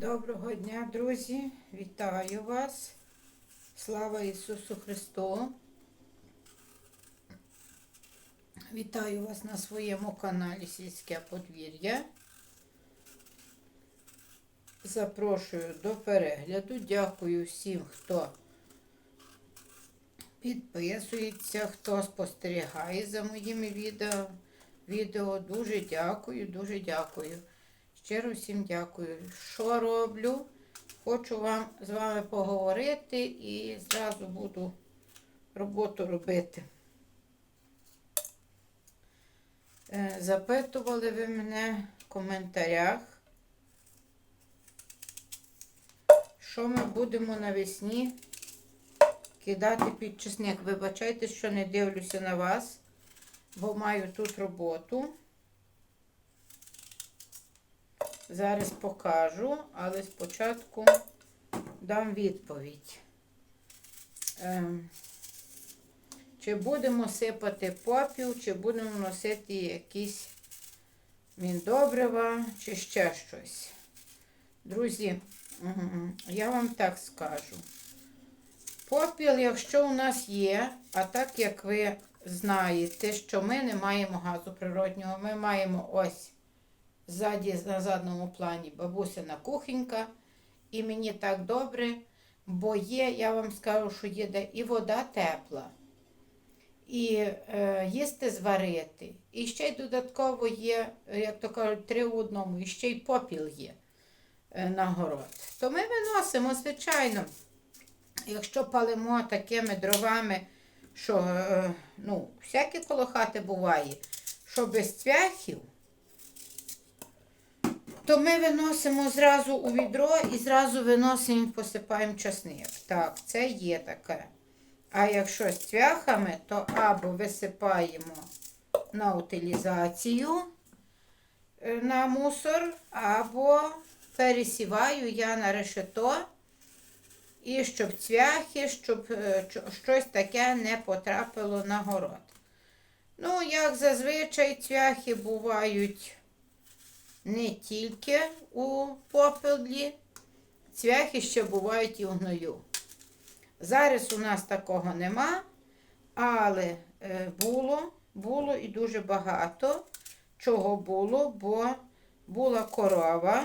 Доброго дня, друзі! Вітаю вас! Слава Ісусу Христу! Вітаю вас на своєму каналі Сільське подвір'я. Запрошую до перегляду. Дякую всім, хто підписується, хто спостерігає за моїми відео. відео. Дуже дякую, дуже дякую. Щиро всім дякую. Що роблю? Хочу вам з вами поговорити і зразу буду роботу робити. Е, Запитували ви мене в коментарях, що ми будемо навесні кидати під чесник. Вибачайте, що не дивлюся на вас, бо маю тут роботу. Зараз покажу, але спочатку дам відповідь. Ем, чи будемо сипати попів, чи будемо носити якісь міндобрива, чи ще щось. Друзі, я вам так скажу. Попіл, якщо у нас є, а так як ви знаєте, що ми не маємо газу природнього, ми маємо ось ззаді на задному плані бабусина кухонька. І мені так добре, бо є, я вам скажу, що є де і вода тепла, і е, їсти зварити. І ще й додатково є, як то кажуть, три в одному, і ще й попіл є е, на город. То ми виносимо, звичайно, якщо палимо такими дровами, що е, ну, всяке коло хати буває, що без цвяхів то ми виносимо зразу у відро і зразу виносимо і посипаємо часник. Так, це є таке. А якщо з цвяхами, то або висипаємо на утилізацію е, на мусор, або пересіваю я на решето. І щоб цвяхи, щоб е, щось таке не потрапило на город. Ну, як зазвичай цвяхи бувають не тільки у попелі, цвяхи ще бувають і в гною. Зараз у нас такого нема, але е, було, було і дуже багато. Чого було, бо була корова,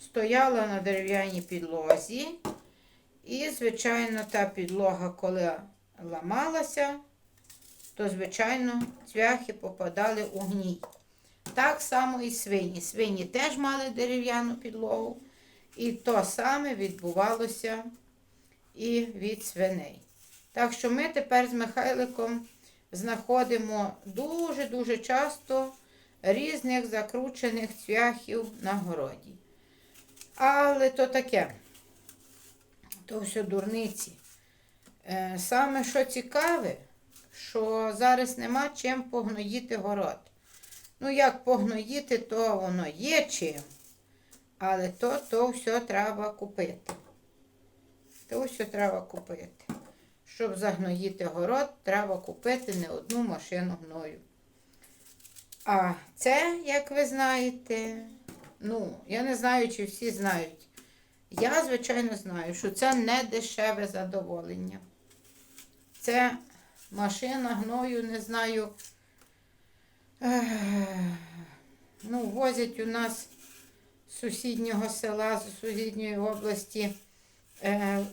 стояла на дерев'яній підлозі. І, звичайно, та підлога, коли ламалася, то, звичайно, цвяхи попадали у гній. Так само і свині. Свині теж мали дерев'яну підлогу. І то саме відбувалося і від свиней. Так що ми тепер з Михайликом знаходимо дуже-дуже часто різних закручених цвяхів на городі. Але то таке, то все дурниці. Е, саме що цікаве, що зараз нема чим погноїти город. Ну, як погноїти, то воно є чим. Але то то все треба купити. То все треба купити. Щоб загноїти город, треба купити не одну машину гною. А це, як ви знаєте, ну, я не знаю, чи всі знають. Я, звичайно, знаю, що це не дешеве задоволення. Це машина гною, не знаю. Ну, возять у нас з сусіднього села, з сусідньої області е,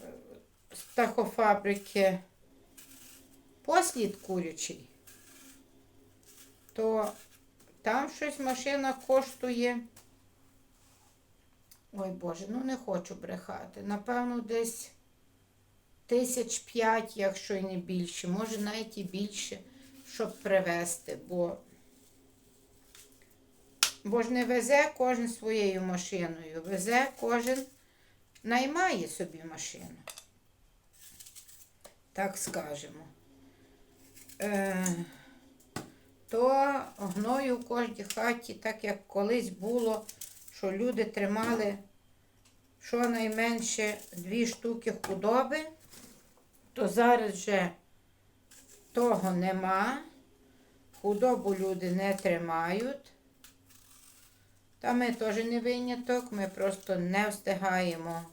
з птахофабрики послід курячий, то там щось машина коштує. Ой Боже, ну не хочу брехати. Напевно, десь тисяч п'ять, якщо і не більше, може навіть і більше, щоб привезти, бо Бо ж не везе кожен своєю машиною. Везе кожен наймає собі машину. Так скажемо. Е, то гною в кожній хаті, так як колись було, що люди тримали щонайменше дві штуки худоби, то зараз вже того нема. Худобу люди не тримають. Та ми теж не виняток, ми просто не встигаємо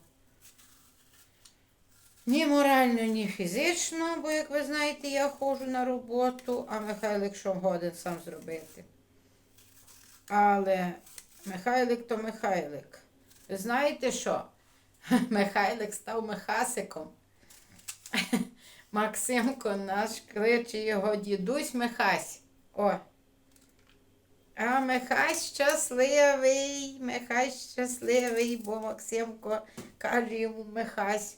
ні морально, ні фізично, бо, як ви знаєте, я ходжу на роботу, а Михайлик що годен сам зробити. Але Михайлик то Михайлик. Ви знаєте що? Михайлик став Михасиком. Максимко наш кличе його дідусь Михась. О. А Михась щасливий, Михась щасливий, бо Максимко каже йому Михась.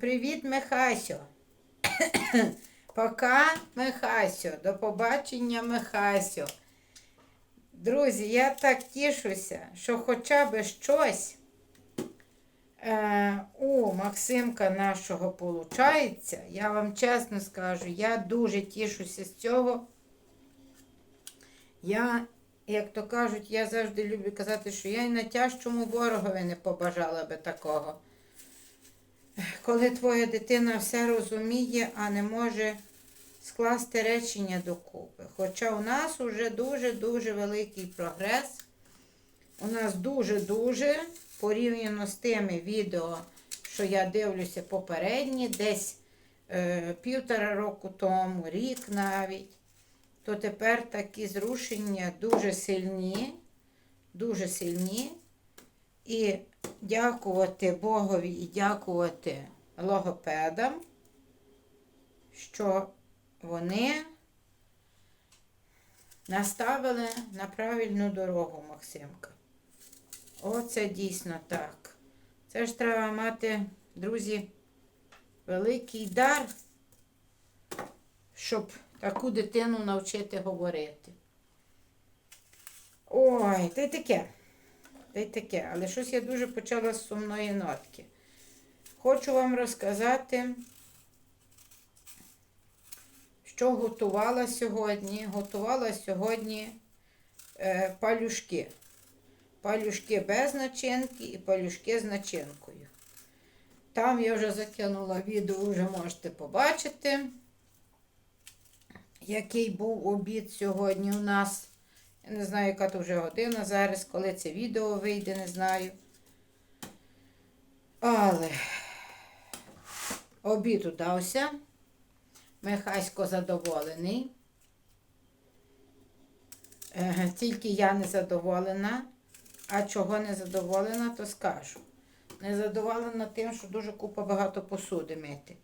Привіт, Михасю. Пока, Михасю. До побачення, Михасю. Друзі, я так тішуся, що хоча б щось е, у Максимка нашого получається. Я вам чесно скажу, я дуже тішуся з цього. Я, як то кажуть, я завжди люблю казати, що я й на тяжчому ворогові не побажала би такого. Коли твоя дитина все розуміє, а не може скласти речення докупи. Хоча у нас вже дуже-дуже великий прогрес. У нас дуже-дуже порівняно з тими відео, що я дивлюся попередні, десь е, півтора року тому, рік навіть, то тепер такі зрушення дуже сильні, дуже сильні. І дякувати Богові і дякувати логопедам, що вони наставили на правильну дорогу Максимка. Оце дійсно так. Це ж треба мати, друзі, великий дар, щоб таку дитину навчити говорити. Ой, та й таке. Та й таке. Але щось я дуже почала з сумної нотки. Хочу вам розказати, що готувала сьогодні. Готувала сьогодні е, палюшки. Палюшки без начинки і палюшки з начинкою. Там я вже закинула відео, вже можете побачити, який був обід сьогодні у нас. Я не знаю, яка то вже година зараз, коли це відео вийде, не знаю. Але обід удався. Михасько задоволений. Тільки я не задоволена. А чого не задоволена, то скажу. Не задоволена тим, що дуже купа багато посуди мити.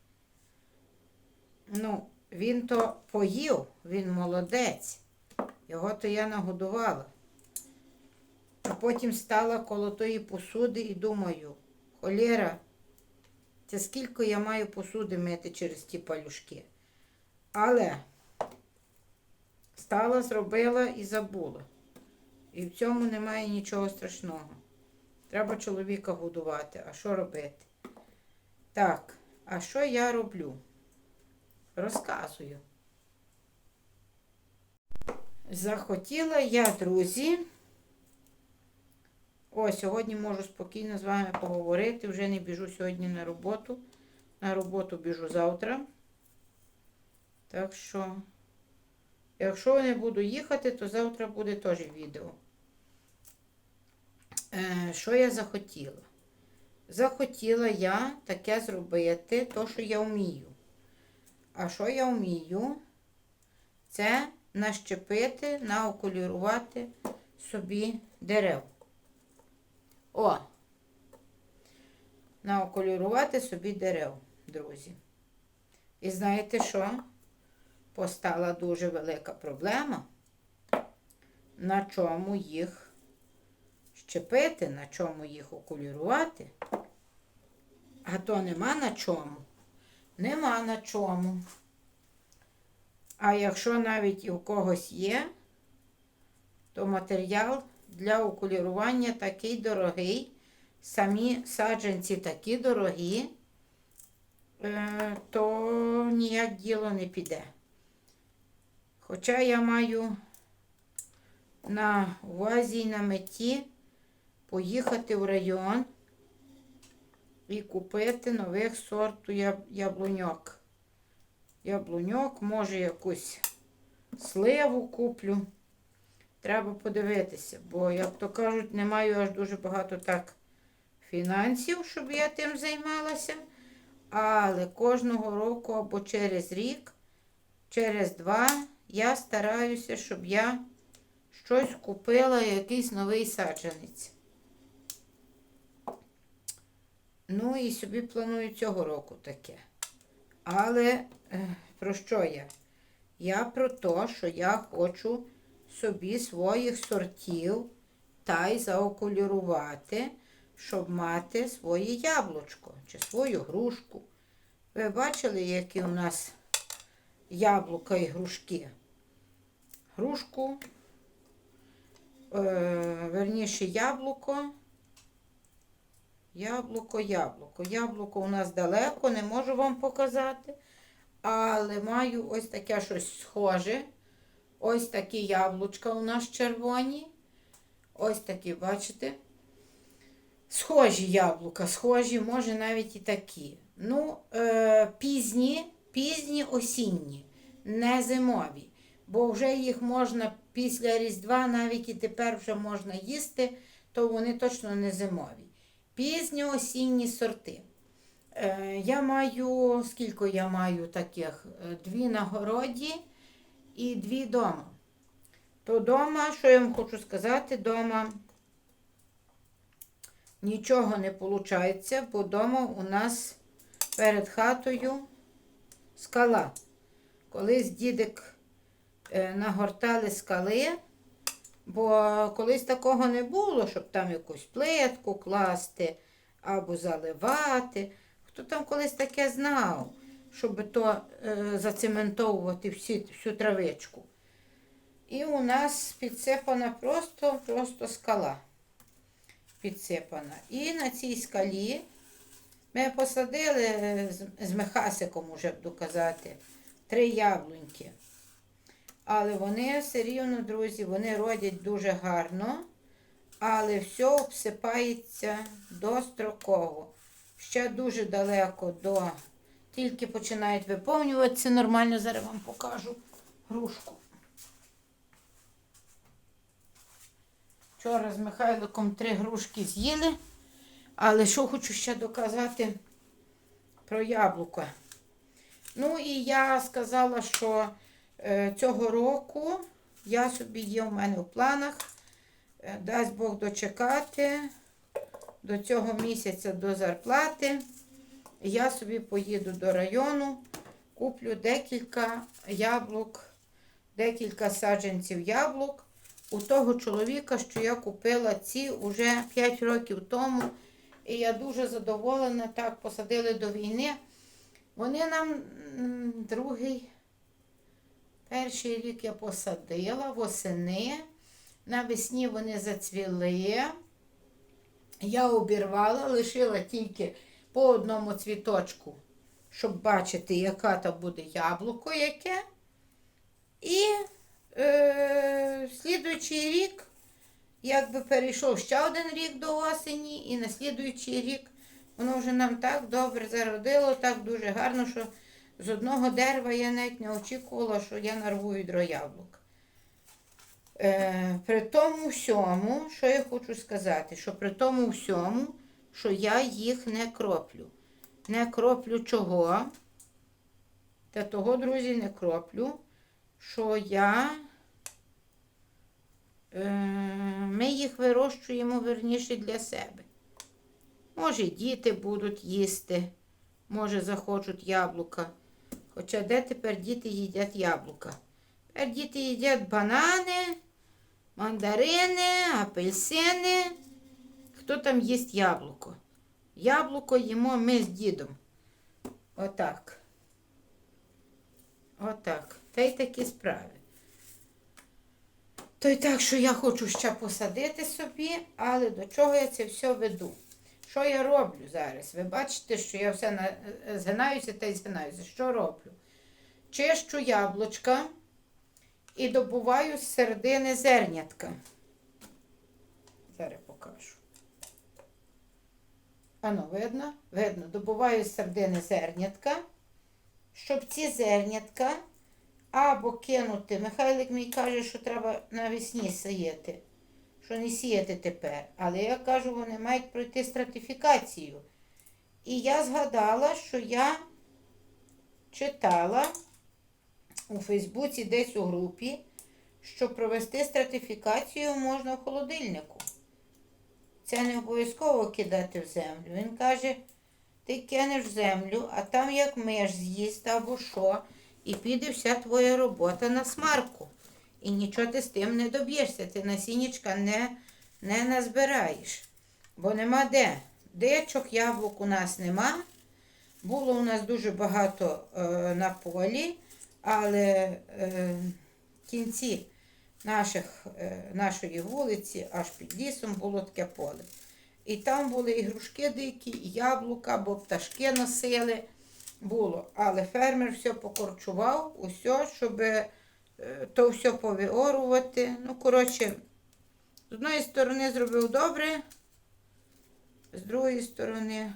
Ну, він то поїв, він молодець. Його то я нагодувала. А потім стала коло тої посуди і думаю, холєра, це скільки я маю посуди мити через ті палюшки. Але стала, зробила і забула. І в цьому немає нічого страшного. Треба чоловіка годувати. А що робити? Так, а що я роблю? Розказую. Захотіла я, друзі. О, сьогодні можу спокійно з вами поговорити. Вже не біжу сьогодні на роботу. На роботу біжу завтра. Так що, якщо не буду їхати, то завтра буде теж відео. Е, що я захотіла? Захотіла я таке зробити, то, що я вмію. А що я вмію? Це нащепити, наокулірувати собі дерев. О! Наокулірувати собі дерев, друзі. І знаєте що? Постала дуже велика проблема, на чому їх щепити, на чому їх окулірувати. А то нема на чому. Нема на чому. А якщо навіть і у когось є, то матеріал для окулірування такий дорогий, самі саджанці такі дорогі, е, то ніяк діло не піде. Хоча я маю на увазі і на меті поїхати в район і купити нових сорту яблуньок яблуньок, може якусь сливу куплю. Треба подивитися, бо, як то кажуть, не маю аж дуже багато так фінансів, щоб я тим займалася. Але кожного року або через рік, через два, я стараюся, щоб я щось купила, якийсь новий саджанець. Ну і собі планую цього року таке. Але е, про що я? Я про те, що я хочу собі своїх сортів та й заокулірувати, щоб мати своє яблучко чи свою грушку. Ви бачили, які у нас яблука і грушки? Грушку, е, верніше яблуко. Яблуко, яблуко. Яблуко у нас далеко, не можу вам показати. Але маю ось таке щось схоже. Ось такі яблучка у нас червоні. Ось такі, бачите? Схожі яблука, схожі, може навіть і такі. Ну, е, пізні, пізні осінні, не зимові. Бо вже їх можна після Різдва, навіть і тепер вже можна їсти, то вони точно не зимові. Пізні осінні сорти. Е, я маю, скільки я маю таких? Е, Дві на городі і дві вдома. То вдома, що я вам хочу сказати, вдома нічого не виходить, бо вдома у нас перед хатою скала. Колись дідик е, нагортали скали, бо колись такого не було, щоб там якусь плитку класти або заливати. Хто там колись таке знав, щоб то е, зацементовувати всі, всю травичку. І у нас підсипана просто, просто скала. Підсипана. І на цій скалі ми посадили е, з, з Михасиком, уже буду казати, три яблуньки. Але вони все рівно, друзі, вони родять дуже гарно, але все обсипається достроково. Ще дуже далеко до. Тільки починають виповнюватися нормально. Зараз вам покажу грушку. Вчора з Михайликом три грушки з'їли, але що хочу ще доказати про яблуко. Ну і я сказала, що цього року я собі є в мене в планах, е, дасть Бог дочекати до цього місяця до зарплати. Я собі поїду до району, куплю декілька яблук, декілька саджанців яблук у того чоловіка, що я купила ці вже 5 років тому. І я дуже задоволена, так посадили до війни. Вони нам другий, перший рік я посадила восени. Навесні вони зацвіли. Я обірвала, лишила тільки по одному цвіточку, щоб бачити, яка там буде яблуко яке. І е, слідуючий рік, якби перейшов ще один рік до осені, і на слідуючий рік воно вже нам так добре зародило, так дуже гарно, що з одного дерева я навіть не очікувала, що я нарву відро яблук. Е, при тому всьому, що я хочу сказати, що при тому всьому, що я їх не кроплю. Не кроплю чого? Та того, друзі, не кроплю, що я. Е, ми їх вирощуємо верніше для себе. Може, діти будуть їсти, може, захочуть яблука. Хоча де тепер діти їдять яблука? Тепер діти їдять банани, мандарини, апельсини. Хто там їсть яблуко? Яблуко їмо ми з дідом. Отак. Отак. Та й такі справи. То й так, що я хочу ще посадити собі, але до чого я це все веду? Що я роблю зараз? Ви бачите, що я все на... згинаюся та й згинаюся. Що роблю? Чищу яблучка і добуваю з середини зернятка. Зараз покажу. Ано, видно? Видно, добуваю з середини зернятка, щоб ці зернятка або кинути. Михайлик мій каже, що треба навесні сіяти, що не сіяти тепер. Але я кажу, вони мають пройти стратифікацію. І я згадала, що я читала у Фейсбуці десь у групі, що провести стратифікацію можна в холодильнику. Це не обов'язково кидати в землю. Він каже, ти кинеш в землю, а там як миш з'їсть або що, і піде вся твоя робота на смарку. І нічого ти з тим не доб'єшся. Ти насіннячка не, не назбираєш. Бо нема де. Дечок, яблук у нас нема. Було у нас дуже багато е, на полі, але е, кінці наших, е, нашої вулиці, аж під лісом, було таке поле. І там були і грушки дикі, і яблука, бо пташки носили. Було. Але фермер все покорчував, усе, щоб то все повіорувати. Ну, коротше, з одної сторони зробив добре, з другої сторони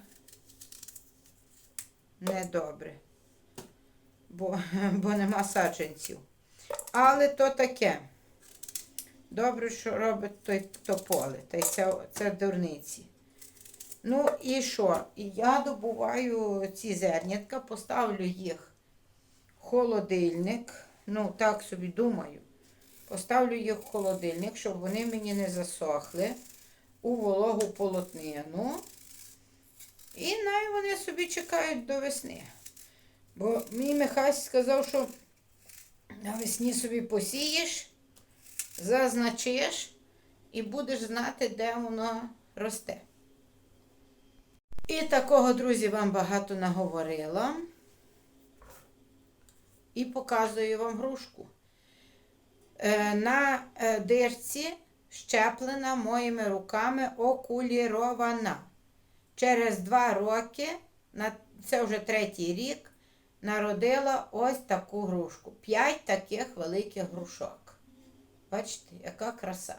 недобре. Бо, бо нема саджанців. Але то таке. Добре, що робить той то поле. Та й це, це дурниці. Ну і що? І я добуваю ці зернятка, поставлю їх в холодильник. Ну, так собі думаю. Поставлю їх в холодильник, щоб вони мені не засохли у вологу полотнину. І най вони собі чекають до весни. Бо мій Михась сказав, що навесні собі посієш, зазначиш і будеш знати, де воно росте. І такого, друзі, вам багато наговорила. І показую вам грушку. Е, На е, дирці щеплена моїми руками окулірована. Через два роки, це вже третій рік, народила ось таку грушку. П'ять таких великих грушок. Бачите, яка краса.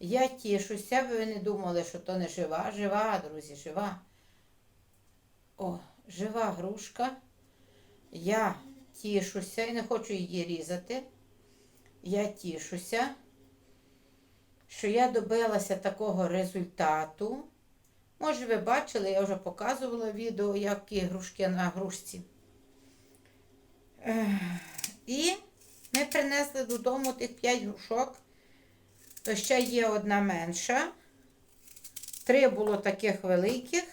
Я тішуся, ви не думали, що то не жива. Жива, друзі, жива. О, жива грушка. Я тішуся і не хочу її різати. Я тішуся, що я добилася такого результату. Може, ви бачили, я вже показувала відео, які грушки на грушці. І ми принесли додому тих 5 грушок. То ще є одна менша. Три було таких великих,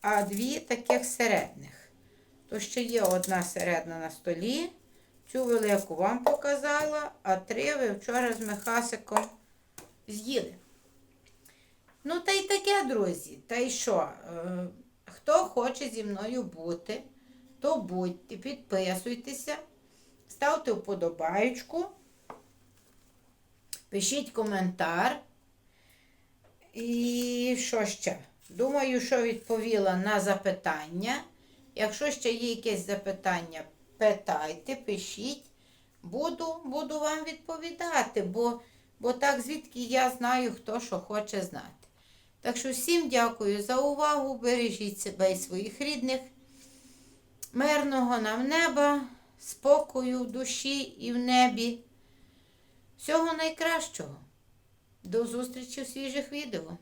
а дві таких середніх. То ще є одна середна на столі. Цю велику вам показала, а три ви вчора з Михасиком з'їли. Ну, та й таке, друзі. Та й що? Е, Хто хоче зі мною бути, то будьте, підписуйтеся, ставте вподобаєчку, пишіть коментар. І що ще? Думаю, що відповіла на запитання. Якщо ще є якесь запитання, питайте, пишіть. Буду, буду вам відповідати, бо, бо так звідки я знаю, хто що хоче знати. Так що всім дякую за увагу. Бережіть себе і своїх рідних. Мирного нам неба, спокою в душі і в небі. Всього найкращого. До зустрічі в свіжих відео.